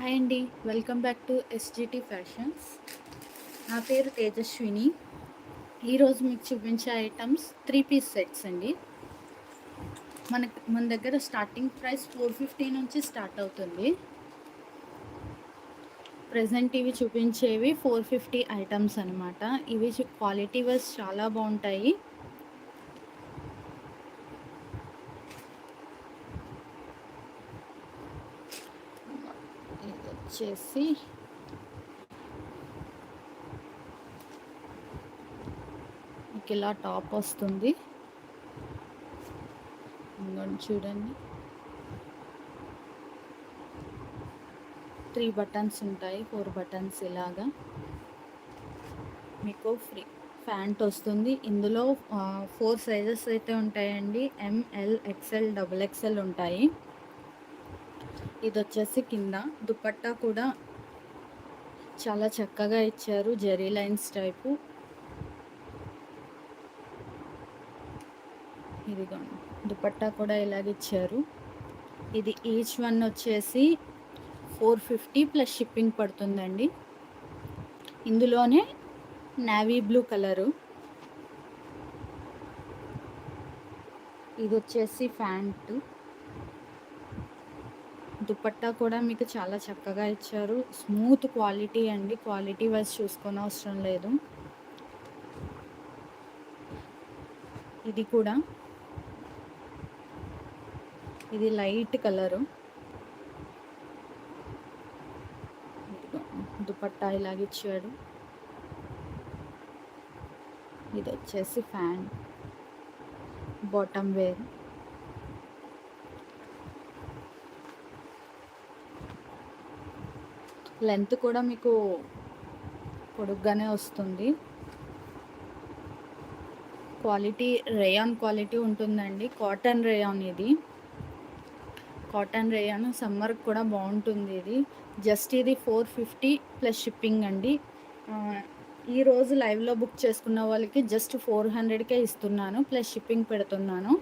Hi అండి. Welcome back to SGT fashions. నా పేరు తేజస్విని. ఈరోజు మీకు చూపించే ఐటమ్స్ త్రీ పీస్ సెట్స్ అండి. మన మన దగ్గర స్టార్టింగ్ ప్రైస్ ఫోర్ ఫిఫ్టీ నుంచి స్టార్ట్ అవుతుంది. ప్రజెంట్ ఇవి చూపించేవి ఫోర్ ఫిఫ్టీ ఐటమ్స్ అనమాట ఇవి క్వాలిటీ వైజ్ చాలా బాగుంటాయి ఇది వచ్చేసి మీకు ఇలా టాప్ వస్తుంది. చూడండి. త్రీ బటన్స్ ఉంటాయి ఫోర్ బటన్స్ ఇలాగా. మీకు ఫ్రీ ప్యాంట్ వస్తుంది. ఇందులో ఫోర్ సైజెస్ అయితే ఉంటాయండి. ఎంఎల్ ఎక్స్ఎల్ డబుల్ ఎక్స్ఎల్ ఉంటాయి. ఇది వచ్చేసి కింద. దుపట్టా కూడా చాలా చక్కగా ఇచ్చారు జెరీ లైన్స్ టైపు. ఇదిగో దుపట్టా కూడా ఇలాగ ఇచ్చారు ఇది ఈచ్ వన్ వచ్చేసి ఫోర్ ఫిఫ్టీ ప్లస్ షిప్పింగ్ పడుతుందండి. ఇందులోనే నావీ బ్లూ కలరు. ఇది వచ్చేసి ప్యాంటు దుపట్టా కూడా మీకు చాలా చక్కగా ఇచ్చారు. స్మూత్ క్వాలిటీ అండి. క్వాలిటీ వైజ్ చూసుకొని అవసరం లేదు. ఇది కూడా. ఇది లైట్ కలరు. దుపట్టా ఇలాగిచ్చాడు ఇది వచ్చేసి ఫ్యాన్. Bottom wear. లెంత్ కూడా మీకు పొడుగ్గానే వస్తుంది. క్వాలిటీ రేయాన్ క్వాలిటీ ఉంటుందండి. కాటన్ రేయాన్ ఇది. కాటన్ రేయాన్ సమ్మర్కి కూడా బాగుంటుంది ఇది. జస్ట్ ఇది ఫోర్ ఫిఫ్టీ ప్లస్ షిప్పింగ్ అండి. ఈరోజు లైవ్లో బుక్ చేసుకున్న వాళ్ళకి జస్ట్ ఫోర్ హండ్రెడ్కే ఇస్తున్నాను. ప్లస్ షిప్పింగ్ పెడుతున్నాను.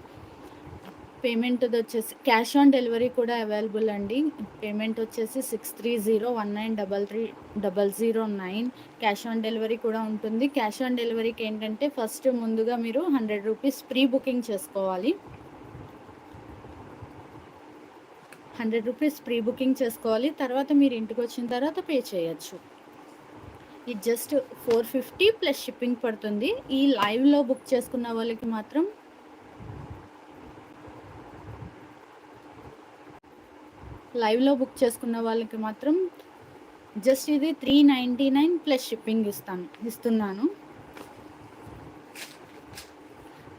పేమెంట్ వచ్చేసి క్యాష్ ఆన్ డెలివరీ కూడా అవైలబుల్ అండి. పేమెంట్ వచ్చేసి six three zero one nine double three double zero nine cash on delivery కూడా ఉంటుంది. క్యాష్ ఆన్ డెలివరీకి ఏంటంటే ఫస్ట్ ముందుగా మీరు హండ్రెడ్ రూపీస్ ప్రీ బుకింగ్ చేసుకోవాలి. హండ్రెడ్ రూపీస్ ప్రీ బుకింగ్ చేసుకోవాలి. తర్వాత మీరు ఇంటికి వచ్చిన తర్వాత పే చేయొచ్చు. ఇది just four fifty plus shipping పడుతుంది. ఈ లైవ్లో బుక్ చేసుకున్న వాళ్ళకి మాత్రం లైవ్లో బుక్ చేసుకున్న వాళ్ళకి మాత్రం జస్ట్ ఇది three ninety nine plus shipping ఇస్తాను ఇస్తున్నాను.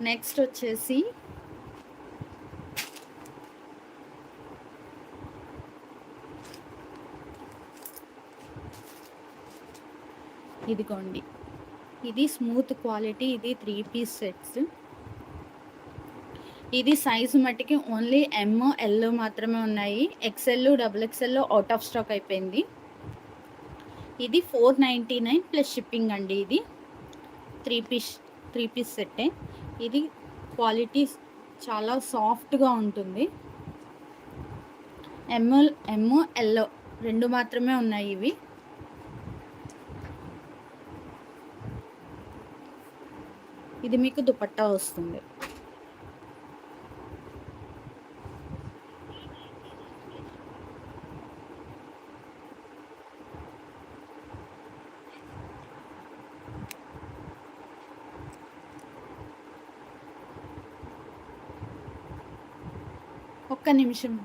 నెక్స్ట్ వచ్చేసి ఇదిగోండి. ఇది స్మూత్ క్వాలిటీ ఇది త్రీ పీస్ సెట్స్. ఇది సైజు మట్టికి ఓన్లీ ఎమ్ ఎల్ మాత్రమే ఉన్నాయి. ఎక్సెల్ డబుల్ ఎక్స్ఎల్లో అవుట్ ఆఫ్ స్టాక్ అయిపోయింది. ఇది four ninety nine plus shipping అండి ఇది. త్రీ పీస్ త్రీ పీస్ సెట్టే ఇది క్వాలిటీ చాలా సాఫ్ట్గా ఉంటుంది. ఎమ్ ఎమ్ ఎల్లో రెండు మాత్రమే ఉన్నాయి ఇవి. ఇది మీకు దుపట్టా వస్తుంది. Afgan imişim.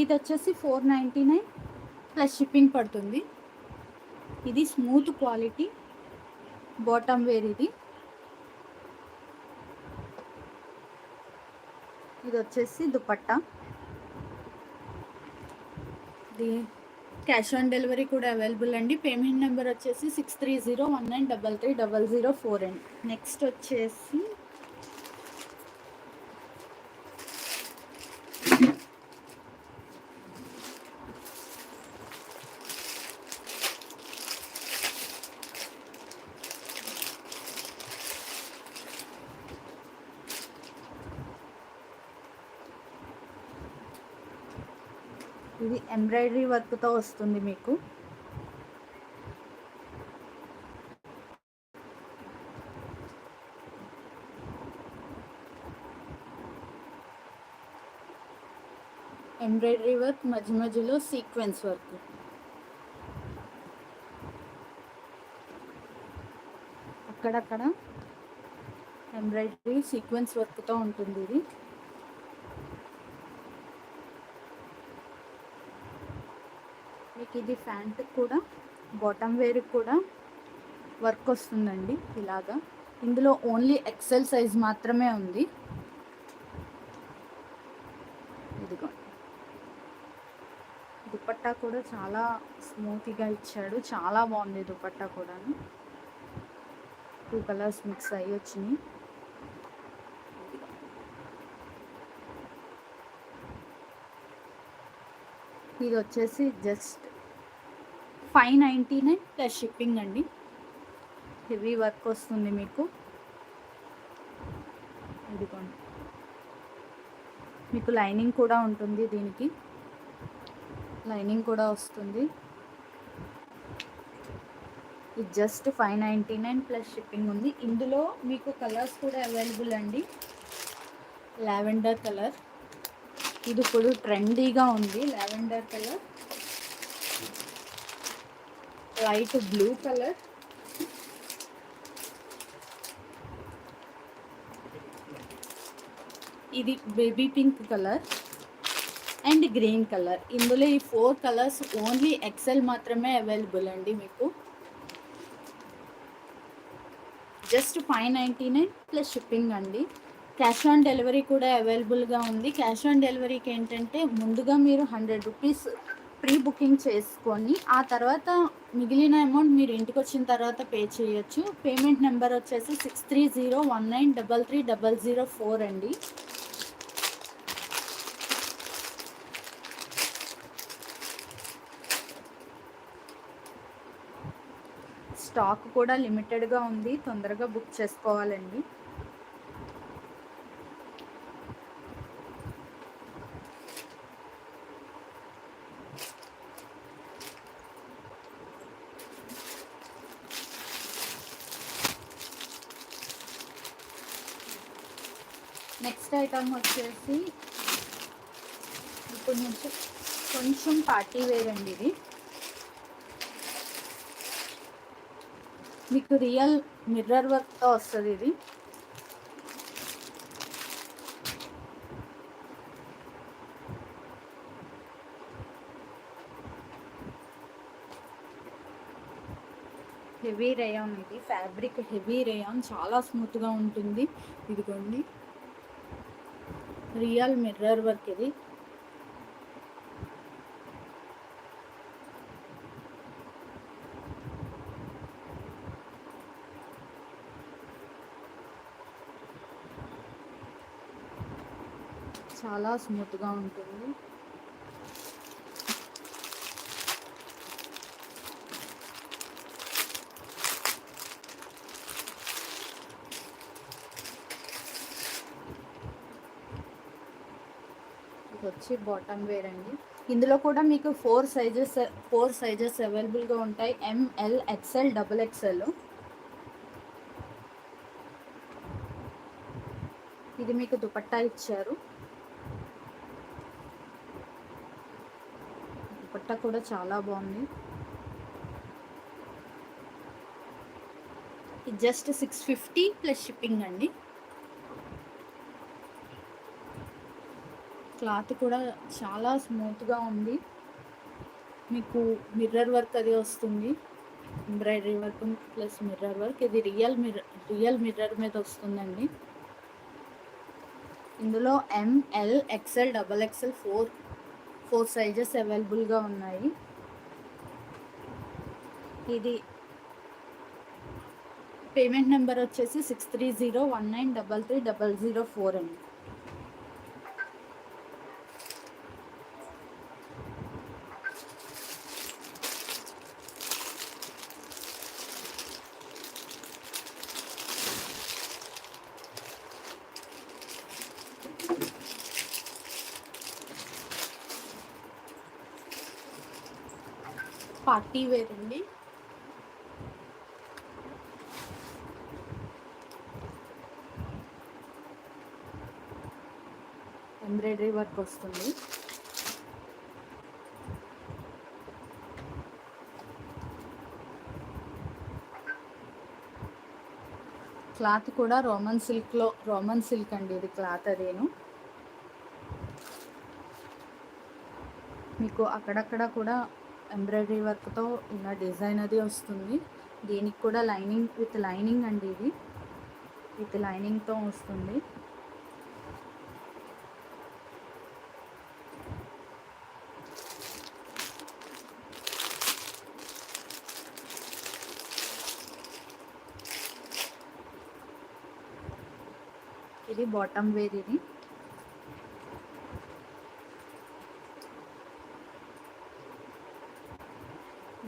ఇది వచ్చేసి four ninety nine plus shipping పడుతుంది. ఇది స్మూత్ క్వాలిటీ బాటమ్ వేర్ ఇది. ఇది వచ్చేసి దుపట్టా. ఇది క్యాష్ ఆన్ డెలివరీ కూడా అవైలబుల్ అండి. పేమెంట్ నెంబర్ వచ్చేసి six three zero one nine double three double zero four అండి నెక్స్ట్ వచ్చేసి ఇది ఎంబ్రాయిడరీ వర్క్తో వస్తుంది మీకు. ఎంబ్రాయిడరీ వర్క్ మధ్య మధ్యలో సీక్వెన్స్ వర్క్. అక్కడక్కడ ఎంబ్రాయిడరీ సీక్వెన్స్ వర్క్తో ఉంటుంది ఇది. మనకి ఇది ప్యాంట్ కూడా బాటమ్ వేర్ కూడా వర్క్ వస్తుందండి ఇలాగా. ఇందులో ఓన్లీ ఎక్సెల్ సైజ్ మాత్రమే ఉంది. ఇదిగో. దుపట్టా కూడా చాలా స్మూత్గా ఇచ్చాడు. చాలా బాగుంది దుపట్టా కూడా టూ కలర్స్ మిక్స్ అయ్యి వచ్చినాయి. ఇది వచ్చేసి just five ninety nine plus shipping అండి. హెవీ వర్క్ వస్తుంది మీకు. ఇదిగోండి. మీకు లైనింగ్ కూడా ఉంటుంది దీనికి. లైనింగ్ కూడా వస్తుంది. ఇది just five ninety nine plus shipping ఉంది. ఇందులో మీకు కలర్స్ కూడా అవైలబుల్ అండి. Lavender colour. ఇది ఇప్పుడు ట్రెండీగా ఉంది. Lavender colour. Light blue colour. ఇది baby pink colour and green colour. ఇందులో ఈ ఫోర్ కలర్స్ ఓన్లీ ఎక్సెల్ మాత్రమే అవైలబుల్ అండి మీకు. Just five ninety nine plus shipping అండి. క్యాష్ ఆన్ డెలివరీ కూడా అవైలబుల్గా ఉంది. క్యాష్ ఆన్ డెలివరీకి ఏంటంటే ముందుగా మీరు హండ్రెడ్ రూపీస్ ప్రీ బుకింగ్ చేసుకొని ఆ తర్వాత మిగిలిన అమౌంట్ మీరు ఇంటికి వచ్చిన తర్వాత పే చేయొచ్చు. పేమెంట్ నెంబర్ వచ్చేసి six three zero one nine double three double zero four అండి. స్టాక్ కూడా లిమిటెడ్గా ఉంది. తొందరగా బుక్ చేసుకోవాలండి నెక్స్ట్ ఐటమ్ వచ్చేసి ఇప్పుడు నుంచి కొంచెం పార్టీ వేర్ అండి ఇది. మీకు రియల్ మిర్రర్ వర్క్తో వస్తుంది ఇది. హెవీ రేయాన్ ఇది. Fabric heavy rayon. చాలా స్మూత్గా ఉంటుంది. ఇదిగోండి. రియల్ మిర్రర్ వర్క్ ఇది. చాలా స్మూత్గా ఉంటుంది. వచ్చి బాటమ్ వేర్ అండి. ఇందులో కూడా మీకు ఫోర్ సైజెస్ ఫోర్ సైజెస్ అవైలబుల్గా ఉంటాయి. ఎంఎల్ ఎక్స్ఎల్ డబుల్ ఎక్స్ఎల్ ఇది మీకు దుపట్టా ఇచ్చారు. దుపట్టా కూడా చాలా బాగుంది. ఇది just six fifty plus shipping అండి. క్లాత్ కూడా చాలా స్మూత్గా ఉంది. మీకు మిర్రర్ వర్క్ అది వస్తుంది. Embroidery work plus mirror work. ఇది రియల్ మిర్రర్ రియల్ మిర్రర్ మీద వస్తుందండి. ఇందులో M L XL double XL four four sizes అవైలబుల్గా ఉన్నాయి. ఇది పేమెంట్ నెంబర్ వచ్చేసి six three zero one nine double three double zero four అండి. పార్టీ వేర్ అండి. ఎంబ్రాయిడరీ వర్క్ వస్తుంది. క్లాత్ కూడా రోమన్ సిల్క్లో రోమన్ సిల్క్ అండి ఇది క్లాత్ అదేను. మీకు అక్కడక్కడ కూడా ఎంబ్రాయిడరీ వర్క్తో ఇలా డిజైన్ అది వస్తుంది. దీనికి కూడా లైనింగ్ విత్ లైనింగ్ అండి ఇది. విత్ లైనింగ్తో వస్తుంది. ఇది బాటమ్ వేర్ ఇది.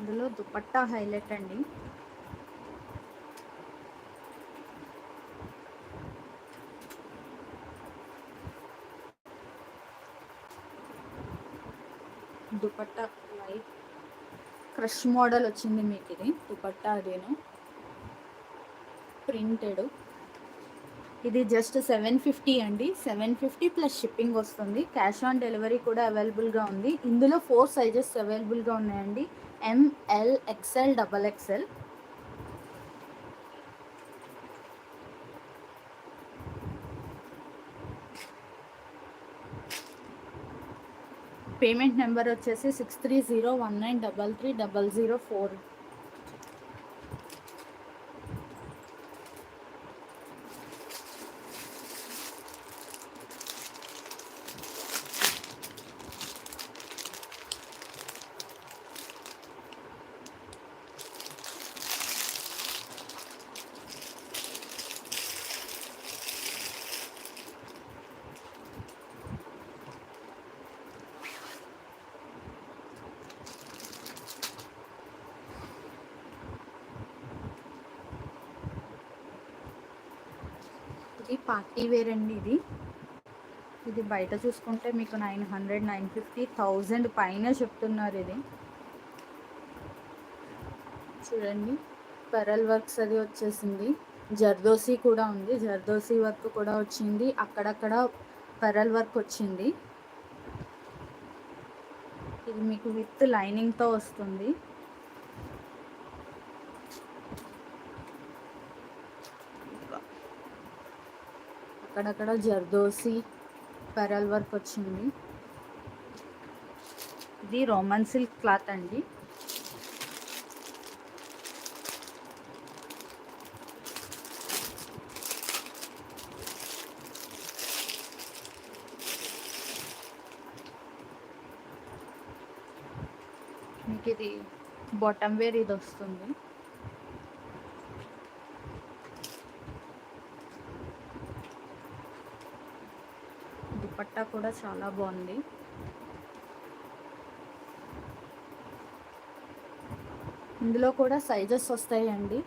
అందులో దుపట్టా హైలైట్ అండి. దుపట్టా లైట్ క్రష్ మోడల్ వచ్చింది మీకు ఇది దుపట్టా అదేను. ప్రింటెడ్. ఇది జస్ట్ సెవెన్ ఫిఫ్టీ అండి. సెవెన్ ఫిఫ్టీ ప్లస్ షిప్పింగ్ వస్తుంది. క్యాష్ ఆన్ డెలివరీ కూడా అవైలబుల్గా ఉంది. ఇందులో ఫోర్ సైజెస్ అవైలబుల్గా ఉన్నాయండి. M L XL double XL payment number వచ్చేసి six three zero one nine double three double zero four ఇది పార్టీ వేర్ అండి ఇది. ఇది బయట చూసుకుంటే మీకు nine hundred nine fifty thousand పైన చెప్తున్నారు ఇది. చూడండి పెరల్ వర్క్స్ అది వచ్చేసింది. జర్దోసి కూడా ఉంది. జర్దోసి వర్క్ కూడా వచ్చింది. అక్కడక్కడ పెరల్ వర్క్ వచ్చింది. ఇది మీకు విత్ లైనింగ్తో వస్తుంది. అక్కడక్కడ జర్దోసి పెరల్ వర్క్ వచ్చింది. ఇది రోమన్ సిల్క్ క్లాత్ అండి. మీకు ఇది బాటమ్ వేర్ ఇది వస్తుంది. దుపట్టా కూడా చాలా బాగుంది. ఇందులో కూడా సైజెస్ వస్తాయండి.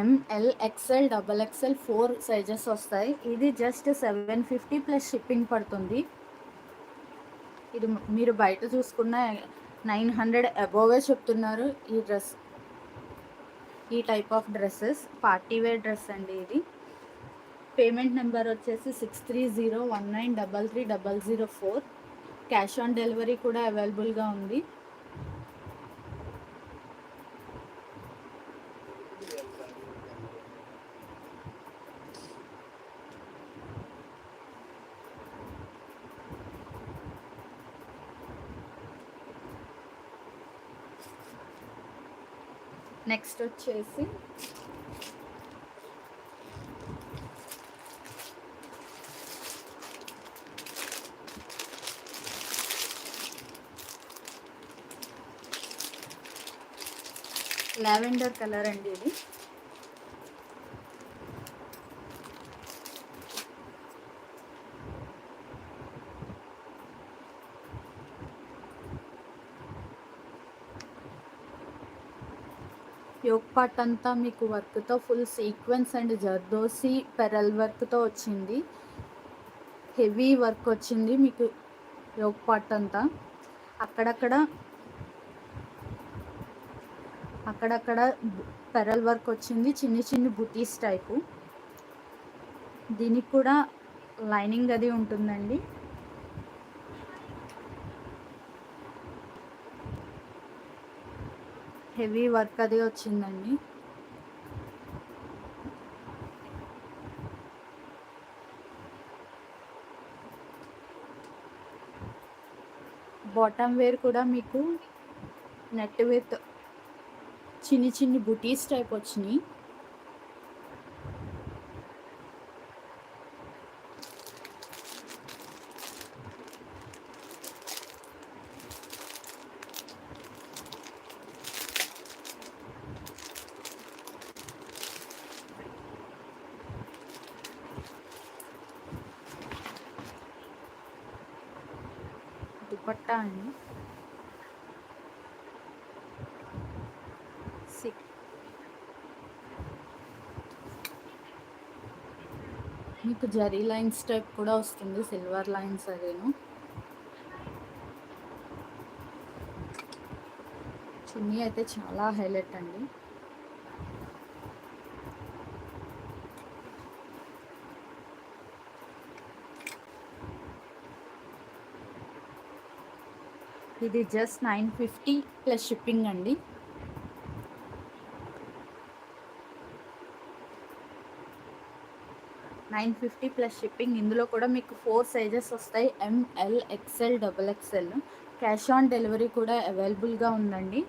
M L XL double XL four sizes వస్తాయి. ఇది just seven fifty plus shipping పడుతుంది. ఇది మీరు బయట చూసుకున్న నైన్ హండ్రెడ్ అబోవే చెప్తున్నారు. ఈ డ్రెస్ ఈ type of dresses party wear dress అండి ఇది. పేమెంట్ నెంబర్ వచ్చేసి six three zero one nine double three double zero four. Cash on delivery కూడా అవైలబుల్గా ఉంది. నెక్స్ట్ వచ్చేసి లావెండర్ కలర్ అండి ఇది. యోగ్ పార్ట్ అంతా మీకు వర్క్తో full sequence and zardosi pearl వర్క్తో వచ్చింది. హెవీ వర్క్ వచ్చింది మీకు యోగ్ పార్ట్ అంతా. అక్కడక్కడ అక్కడక్కడ పెరల్ వర్క్ వచ్చింది చిన్ని చిన్ని బుటీస్ టైపు. దీనికి కూడా లైనింగ్ అది ఉంటుందండి. హెవీ వర్క్ అది వచ్చిందండి. బాటమ్ వేర్ కూడా మీకు నెట్ విత్ చిన్ని చిన్ని బుటీస్ టైప్ వచ్చినాయి. దుపట్టా అండి. మనకు జరీ లైన్స్ టైప్ కూడా వస్తుంది సిల్వర్ లైన్స్ అదేను. చున్నీ అయితే చాలా హైలైట్ అండి. ఇది just nine fifty plus shipping అండి. Nine fifty plus shipping. ఇందులో కూడా మీకు ఫోర్ సైజెస్ వస్తాయి. M L XL double XL cash on delivery కూడా అవైలబుల్గా ఉందండి.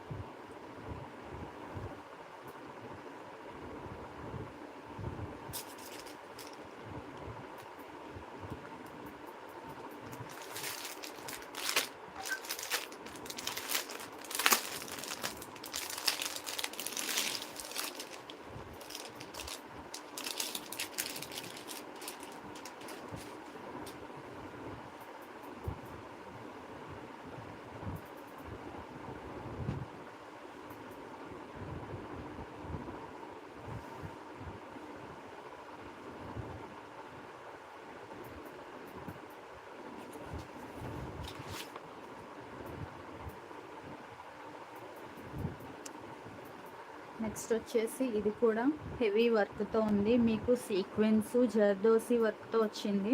నెక్స్ట్ వచ్చేసి ఇది కూడా హెవీ వర్క్తో ఉంది. మీకు సీక్వెన్స్ జర్దోసి వర్క్తో వచ్చింది.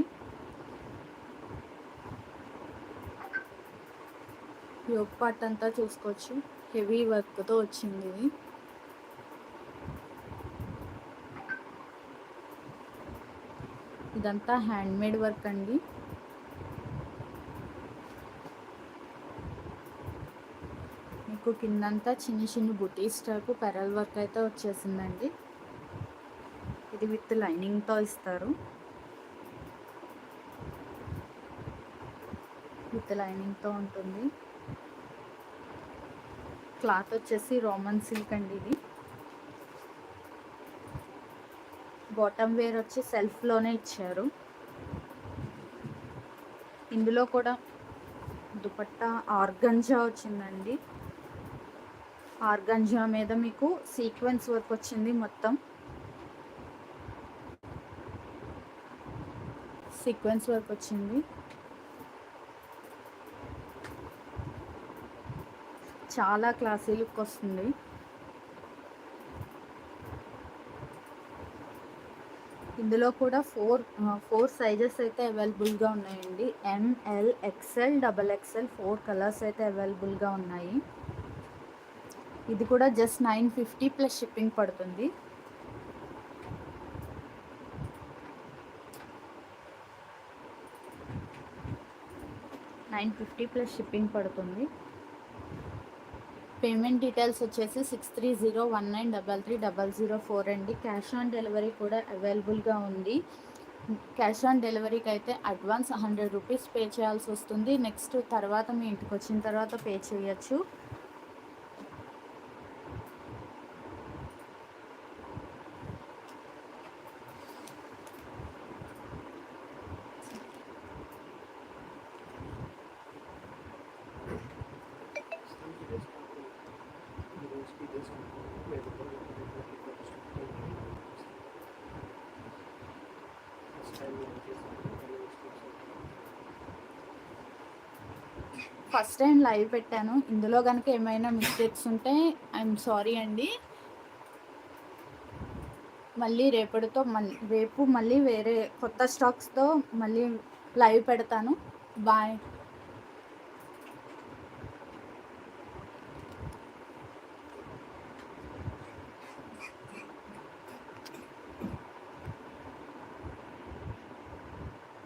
యోగ్ పార్ట్ అంతా చూసుకోవచ్చు. హెవీ వర్క్తో వచ్చింది ఇది. ఇదంతా హ్యాండ్మేడ్ వర్క్ అండి. మీకు కిందంతా చిన్న చిన్న బుటీస్ టైపు పెరల్ వర్క్ అయితే వచ్చేసిందండి. ఇది విత్ లైనింగ్తో ఇస్తారు. విత్ లైనింగ్తో ఉంటుంది. క్లాత్ వచ్చేసి రోమన్ సిల్క్ అండి ఇది. బాటమ్ వేర్ వచ్చి సెల్ఫ్లోనే ఇచ్చారు. ఇందులో కూడా దుపట్టా ఆర్గంజా వచ్చిందండి. ఆర్గంజా మీద మీకు సీక్వెన్స్ వర్క్ వచ్చింది మొత్తం. సీక్వెన్స్ వర్క్ వచ్చింది. చాలా క్లాసీ లుక్ వస్తుంది. ఇందులో కూడా ఫోర్ ఫోర్ సైజెస్ అయితే అవైలబుల్గా ఉన్నాయండి. M L XL double XL four colours అయితే అవైలబుల్గా ఉన్నాయి. ఇది కూడా just nine fifty plus shipping పడుతుంది. నైన్ ఫిఫ్టీ ప్లస్ షిప్పింగ్ పడుతుంది. పేమెంట్ డీటెయిల్స్ వచ్చేసి six three zero one nine double three double zero four అండి. క్యాష్ ఆన్ డెలివరీ కూడా అవైలబుల్గా ఉంది. క్యాష్ ఆన్ డెలివరీకి అయితే అడ్వాన్స్ హండ్రెడ్ రూపీస్ పే చేయాల్సి వస్తుంది. నెక్స్ట్ తర్వాత మీ ఇంటికి వచ్చిన తర్వాత పే చేయొచ్చు. ఫస్ట్ టైం లైవ్ పెట్టాను. ఇందులో కనుక ఏమైనా మిస్టేక్స్ ఉంటే ఐఎమ్ సారీ అండి. మళ్ళీ రేపటితో మళ్ళీ రేపు మళ్ళీ వేరే కొత్త స్టాక్స్తో మళ్ళీ లైవ్ పెడతాను. బాయ్